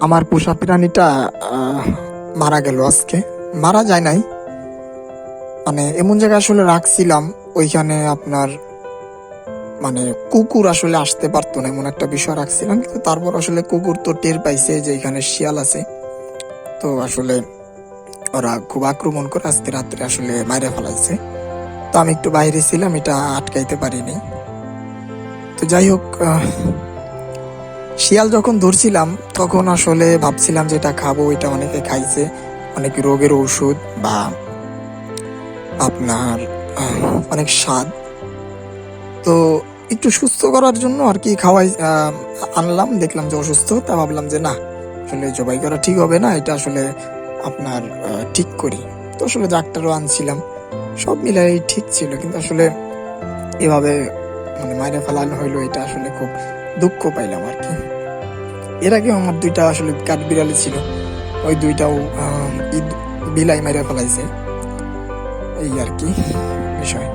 আমার পোষা প্রাণীটা মারা গেল আজকে। মারা যায় নাই। মানে এমন জায়গায় আসলে রাখছিলাম, ওইখানে আপনার মানে কুকুর আসলে আসতে পারতো না, এমন একটা বিষয় রাখছিলাম। কিন্তু তারপর আসলে কুকুর তো টের পাইছে যে এখানে শিয়াল আছে। তো আসলে ওরা খুব আক্রমণ করে আজকে রাত্রে আসলে মাইরে ফেলাইছে। তো আমি একটু বাইরে ছিলাম, এটা আটকাইতে পারিনি। তো যাই হোক শিয়াল যখন ধরছিলাম, তখন আসলে ভাবছিলাম যে এটা খাব, এটা অনেকে খাইছে, অনেক রোগের ওষুধ বা আপনার অনেক স্বাদ। তো একটু সুস্থ করার জন্য আর কি খাওয়াই আনলাম, দেখলাম যে অসুস্থ, তা ভাবলাম যে না, আসলে জবাই করা ঠিক হবে না, এটা আসলে আপনার ঠিক করি। তো আসলে ডাক্তারও আনছিলাম, সব মিলাই ঠিক ছিল, কিন্তু আসলে এভাবে মানে মাইরে ফেলানো হইল, এটা আসলে খুব দুঃখ পাইলাম আর কি। এর আগে আমার দুইটা আসলে কাঠ বিড়ালি ছিল। ওই দুইটাও ঈদ বিলাই মাইরে ফেলাইছে। এই আর কি বিষয়।